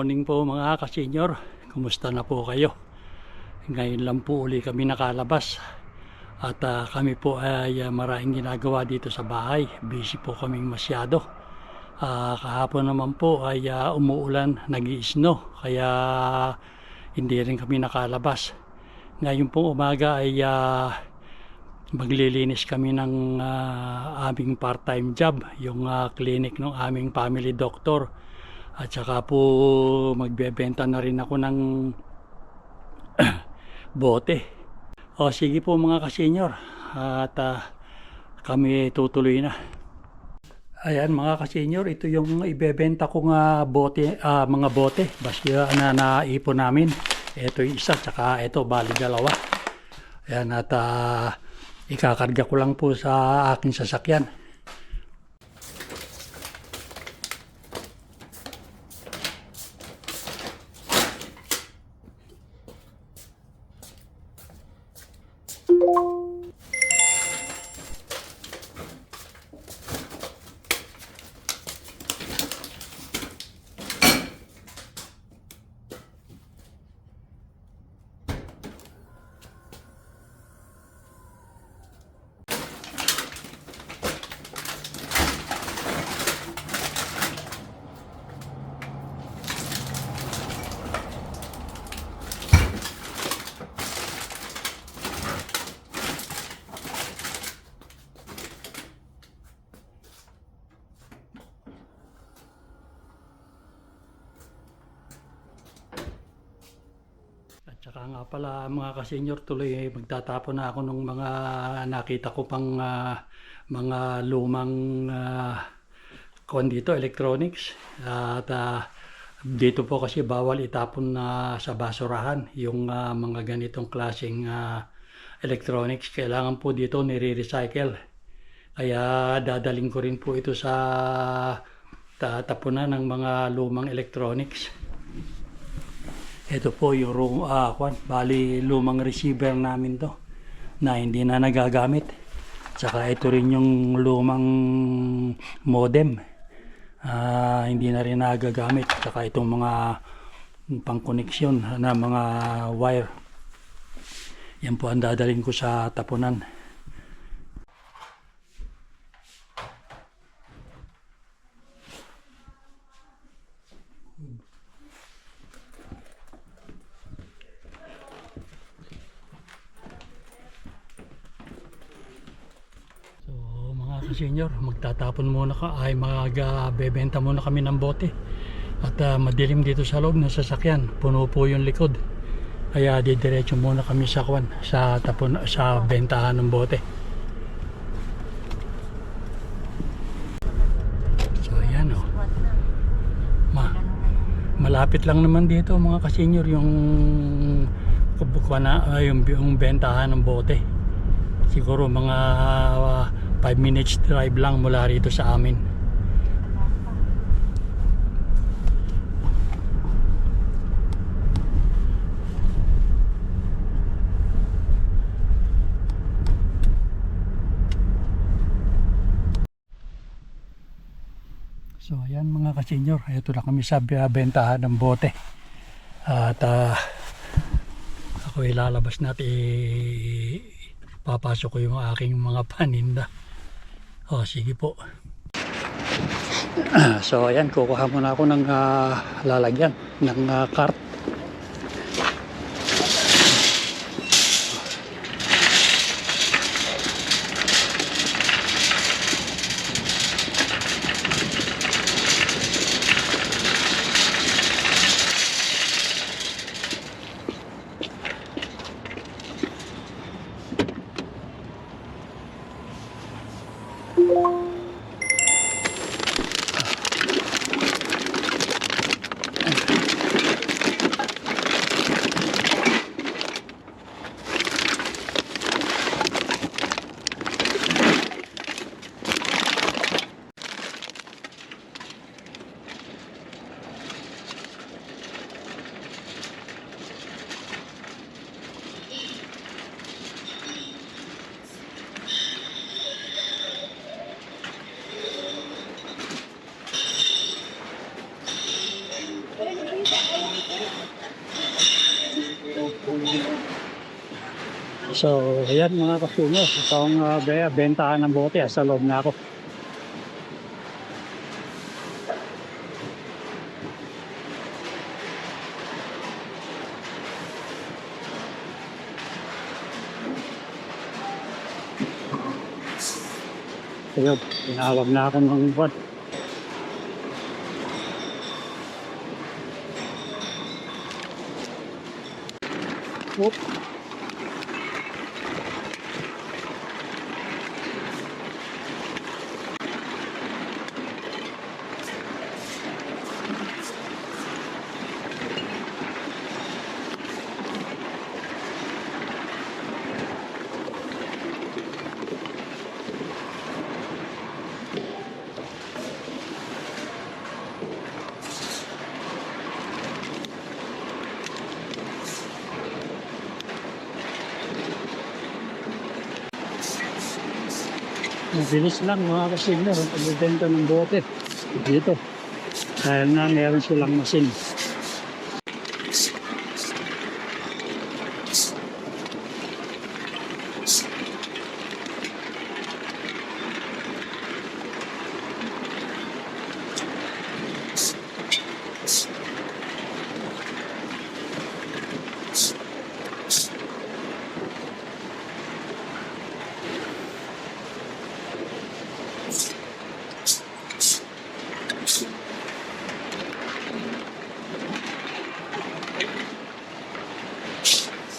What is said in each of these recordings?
morning po mga kasenyor. Kumusta na po kayo? Ngayon lang po uli kami nakalabas. At ah, kami po ay ah, maraming ginagawa dito sa bahay. Busy po kaming masyado. Ah, kahapon naman po ay ah, umuulan, nag snow Kaya hindi rin kami nakalabas. Ngayon pong umaga ay ah, maglilinis kami ng ah, aming part-time job, yung ah, clinic ng aming family doctor. At saka po magbebenta na rin ako ng bote. O sige po mga kasenyor, at ah, kami tutuloy na. Ayan mga kasenyor, ito yung ibebenta ko nga bote, ah, mga bote, basta na naipon namin. Ito yung isa, tsaka ito, bali dalawa. Ayan at ah, ikakarga ko lang po sa aking sasakyan. At saka nga pala mga kasenyor tuloy eh, magtatapon na ako ng mga nakita ko pang ah, mga lumang uh, dito, electronics. At ah, dito po kasi bawal itapon na sa basurahan yung ah, mga ganitong klaseng ah, electronics. Kailangan po dito nire-recycle. Kaya dadaling ko rin po ito sa tatapunan ng mga lumang electronics. Ito po yung room, ah, kwan, bali lumang receiver namin to na hindi na nagagamit. Tsaka ito rin yung lumang modem. Ah, hindi na rin nagagamit. Tsaka itong mga pangkoneksyon na mga wire. Yan po ang dadalhin ko sa tapunan. So kasenyor, magtatapon muna ka ay magbebenta muna kami ng bote. At ah, madilim dito sa loob ng sasakyan, puno po yung likod. Kaya didiretso muna kami sa kwan, sa tapon sa bentahan ng bote. So ayan oh. Ma malapit lang naman dito mga kasenyor yung kubukwa na ah, yung, yung bentahan ng bote. Siguro mga 5 minutes drive lang mula rito sa amin. So ayan mga kasenyor, ito na kami sa bentahan ng bote. At ah, ako ilalabas natin i- papasok ko yung aking mga paninda. O sige po. so ayan, kukuha muna ako ng ah, lalagyan ng ah, cart. Ayan mga kasuno. Ito ang uh, bentahan ng bote. Sa loob na ako. Ayun, tinawag na ako ng buwan. Mabilis lang mga kasigner ang pagbibenta ng bote dito. Dahil nga meron silang masin.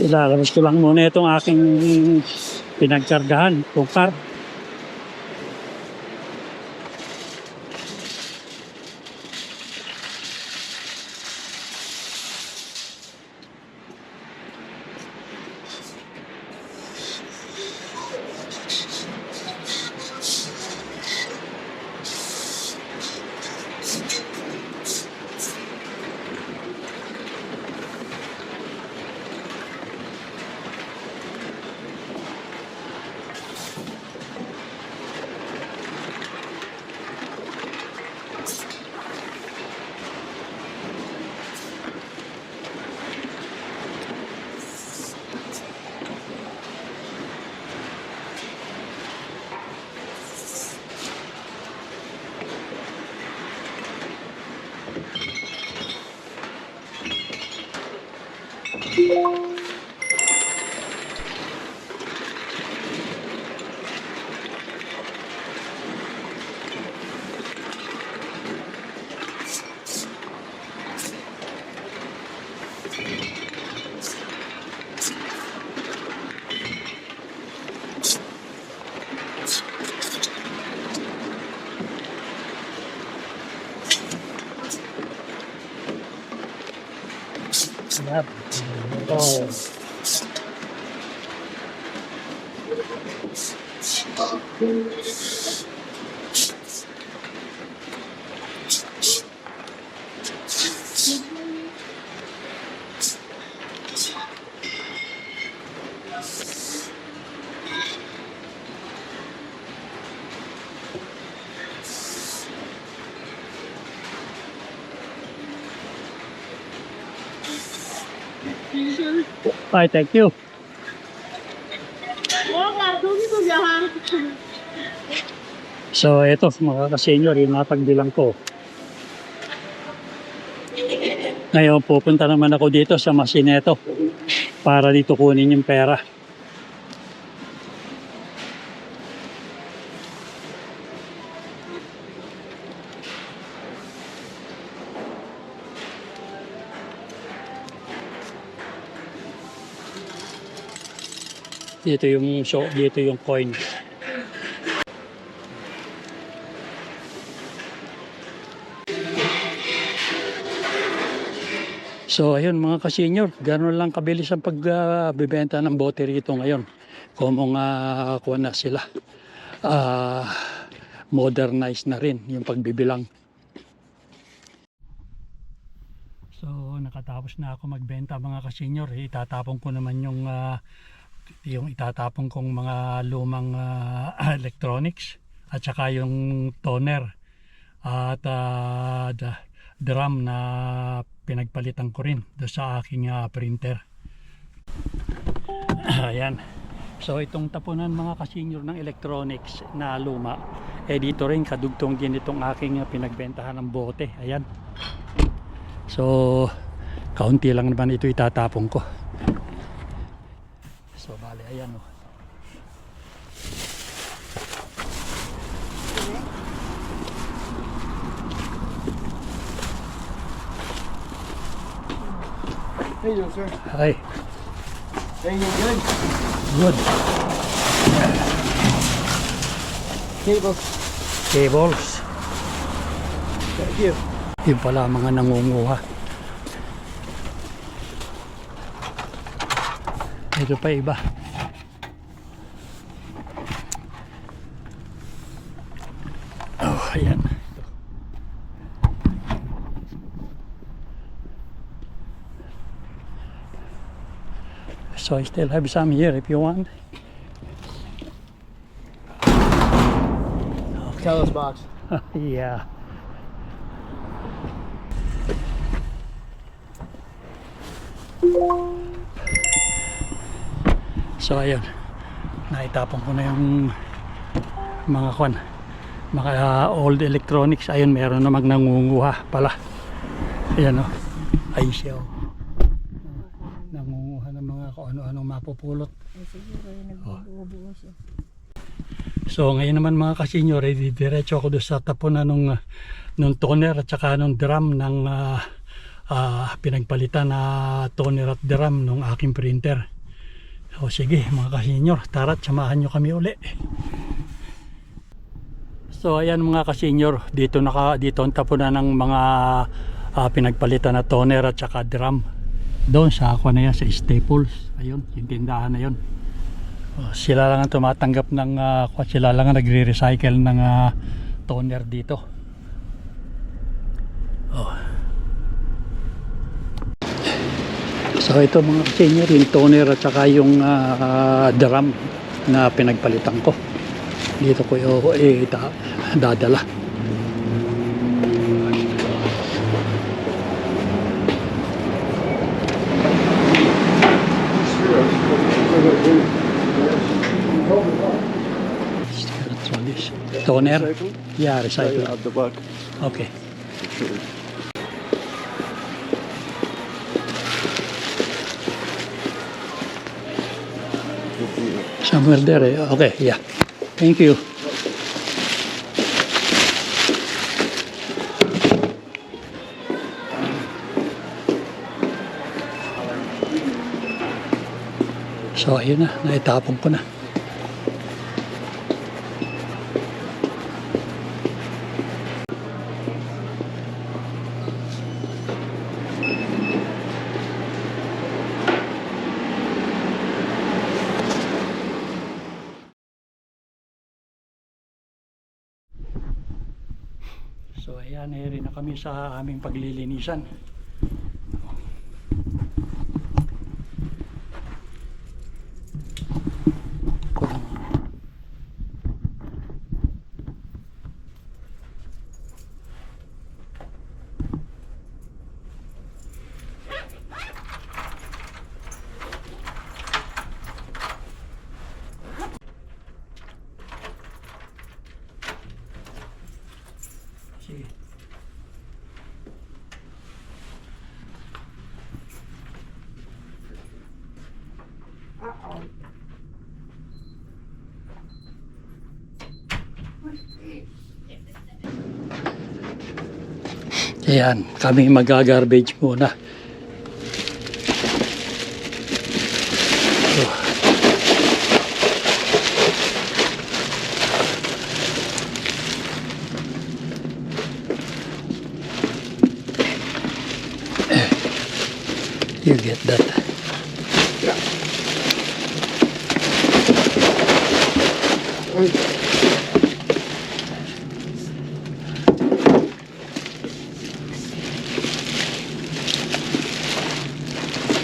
Ilalabas ko lang muna itong aking pinagkargahan, itong car. Yep. Oh. Bye, thank you. So, ito, mga ka-senior, yung napagbilang ko. Ngayon, pupunta naman ako dito sa Masineto para dito kunin yung pera. Dito yung so, dito yung coin. So ayun mga ka-senior, gano'n lang kabilis ang pagbebenta ng bote rito ngayon. Kung uh, na sila. Ah, modernized na rin yung pagbibilang. So nakatapos na ako magbenta mga ka-senior. Itatapon ko naman yung ah, yung itatapon kong mga lumang ah, electronics at saka yung toner at da- drum na pinagpalitan ko rin do sa aking ah, printer. Ayan. So itong tapunan mga kasenyor ng electronics na luma, eh dito rin kadugtong din itong aking uh, pinagbentahan ng bote. Ayan. So kaunti lang naman ito itatapon ko. So bali ayan oh. How you sir? Ay, Hey, you good? good. Cable. Cables. Thank you. Yun pala ang mga nangunguha. Ito pa iba. Oh, ayan. So I still have some here if you want. Tell us, box. yeah. So ayun, naitapon ko na yung mga kwan, mga uh, old electronics. Ayun, meron namang nangunguha pala. Ayan o, ay siya o. Nangunguha ng mga kung ano-anong mapupulot. Ay, siguro yung nagbubuo siya. So ngayon naman mga kasenyor, eh, diretso ako doon sa tapunan nung, ah, nung toner at saka nung drum ng ah, ah, pinagpalitan na toner at drum nung aking printer. O sige mga kasenyor, tara't samahan nyo kami uli. So ayan mga kasenyor, dito, naka, dito ang tapunan ng mga ah, pinagpalitan na toner at saka drum. Doon sa ako na yan, sa Staples. Ayun, yung tindahan na yun. Oh, sila lang ang tumatanggap ng kwan, sila lang ang nagre-recycle ng ah, toner dito. Oh. So ito mga senior, yung toner at saka yung ah, drum na pinagpalitan ko. Dito ko yung eh, da- dadala. Toner? Yeah, recycle. The. Okay. Somewhere there. Okay, yeah. Thank you. So, ayun na. Naitapon ko na. So ayan, eh na kami sa aming paglilinisan. Ayan, kami mag-garbage muna.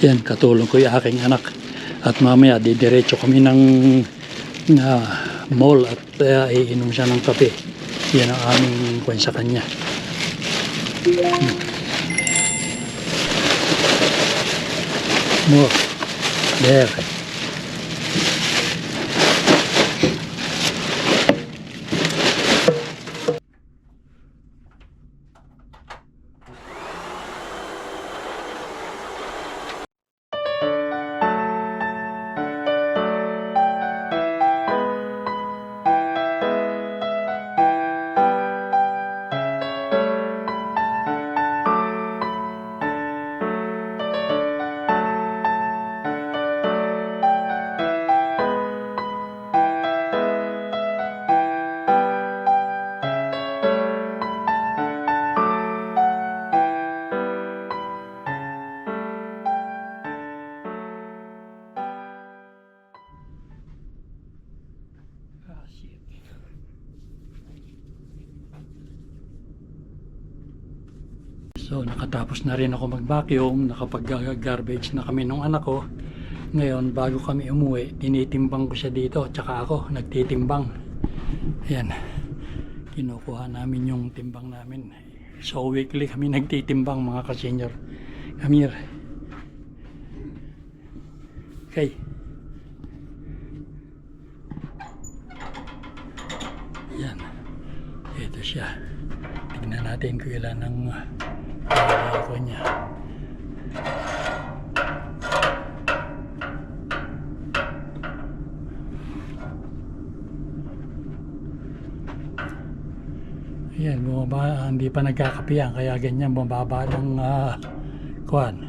Yan, katulong ko yung aking anak. At mamaya, didiretso kami ng na mall at uh, iinom siya ng kape. Yan ang aming kwan sa kanya. Hmm. More. There. Nakatapos na rin ako mag-vacuum, nakapag-garbage na kami nung anak ko. Ngayon, bago kami umuwi, tinitimbang ko siya dito, tsaka ako, nagtitimbang. Ayan, kinukuha namin yung timbang namin. So weekly kami nagtitimbang mga ka-senior. Come here. Okay. Yan. Ito siya. Tignan natin kung ilan ang uh, ko niya. Ayan, bumaba, hindi pa nagkakapiyan, kaya ganyan, bumaba ng uh, kuan.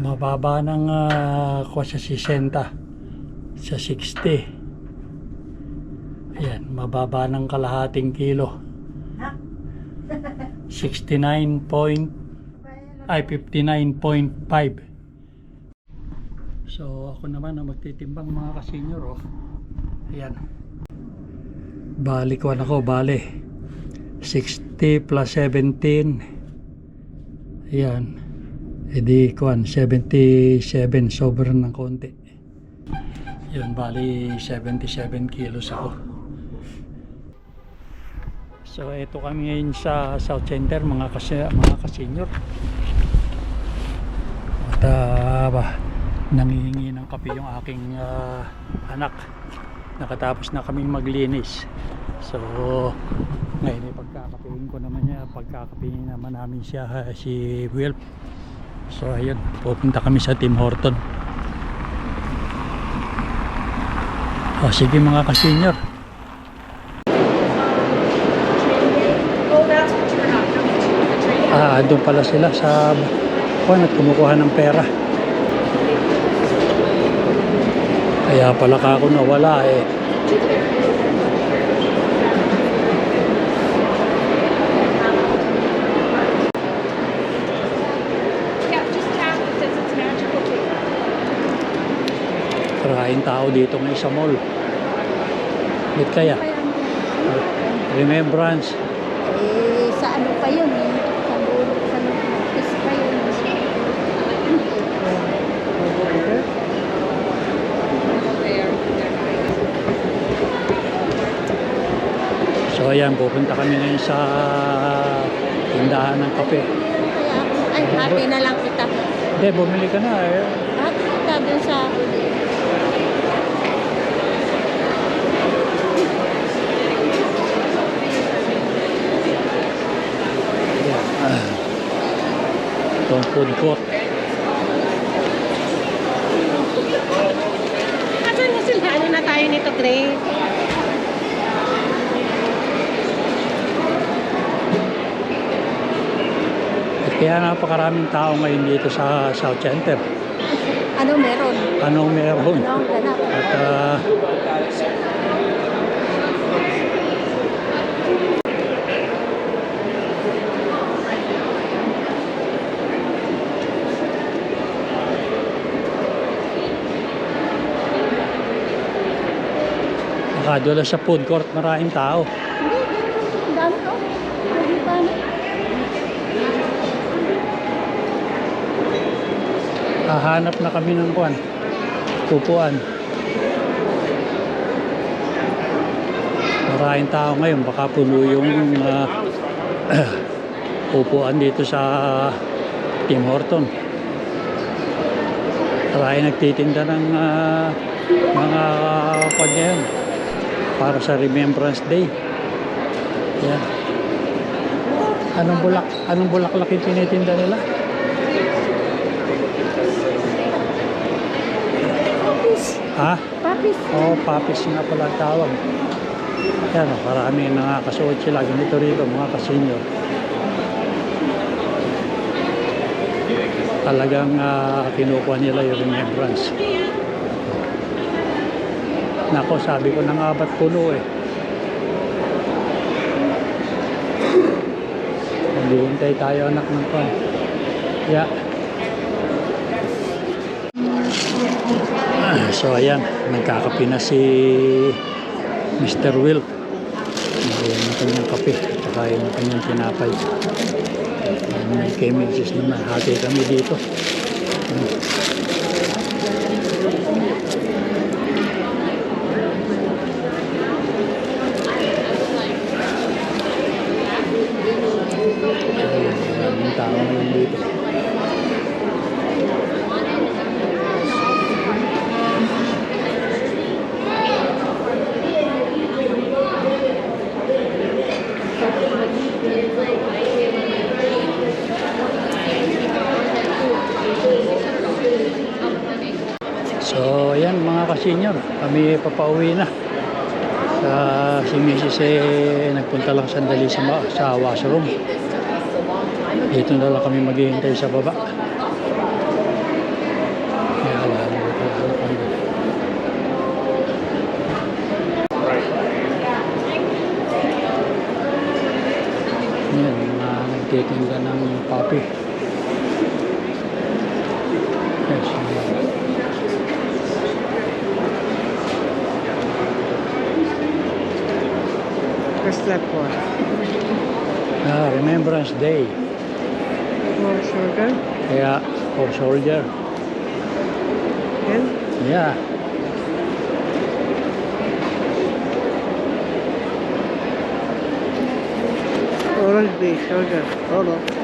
Mababa ng uh, sa 60, sa 60. Ayan, mababa ng kalahating kilo. 69 point, ay 59.5. So ako naman ang magtitimbang mga kasenyor oh. Ayan. Bali ko ako, bali. 60 plus 17. Ayan. E di kuan 77 sobrang ng konti. Yun, bali 77 kilos ako. So ito kami ngayon sa South Center mga kasi mga kasenyor. At ah, ba, nangihingi ng kape yung aking ah, anak. Nakatapos na kaming maglinis. So ngayon ay pagkakapihin ko naman niya, pagkakapihin naman namin siya ah, si Will. So ayun, pupunta kami sa Tim Horton. O sige mga kasenyor. Ah, doon pala sila sa oh, nagkumukuha ng pera. Kaya pala ka ako nawala eh. Maraming tao dito ngayon sa mall. Ba't kaya? Remembrance. Eh, sa ano pa yun eh? Sa dulo, sa notice pa yun. So ayan, pupunta kami ngayon sa tindahan ng kape. Ay, hati na lang kita. Hindi, bumili ka na eh. Hati kita dun sa. Itong food court. Asan na sila? Ano na tayo nito, Grace? Kaya napakaraming tao ngayon dito sa South Center. Ano meron? Anong meron? Ano ang ganap? At ah, nakadula sa food court maraming tao. Hindi, hindi. Ang dami oh. Hindi pa na. Hahanap na kami ng kuan. Pupuan. Maraming tao ngayon. Baka puno yung ah, upuan dito sa Tim Horton. Maraming nagtitinda ng ah, mga kuan yan para sa Remembrance Day. Yan. Anong bulak anong bulaklak yung tinitinda nila? Ha? Papis. Oo, papis nga pala tawag. Yan, oh, marami nakakasuot sila. Ganito rito, mga kasenyor. Talagang ah, kinukuha nila yung remembrance. Nako, sabi ko na nga ba't puno eh. Maghihintay tayo anak ng kon. Yeah. So ayan, nagkakape na si Mr. Will. Ayan yung kanyang kape. At saka yung kanyang tinapay. Ayan, may Mrs. naman. Hati kami dito. Ayan, maraming tao dito. So, ayan mga kasenyor, kami papauwi na. Sa si Mrs. eh, nagpunta lang sandali sa, sa washroom. Dito na lang kami maghihintay sa baba. Yan, mga nagtitinda ng papi. Yes, that for? Ah, Remembrance Day. For soldier? Yeah, for soldier. Yeah? Yeah. Oral B, soldier. Hello.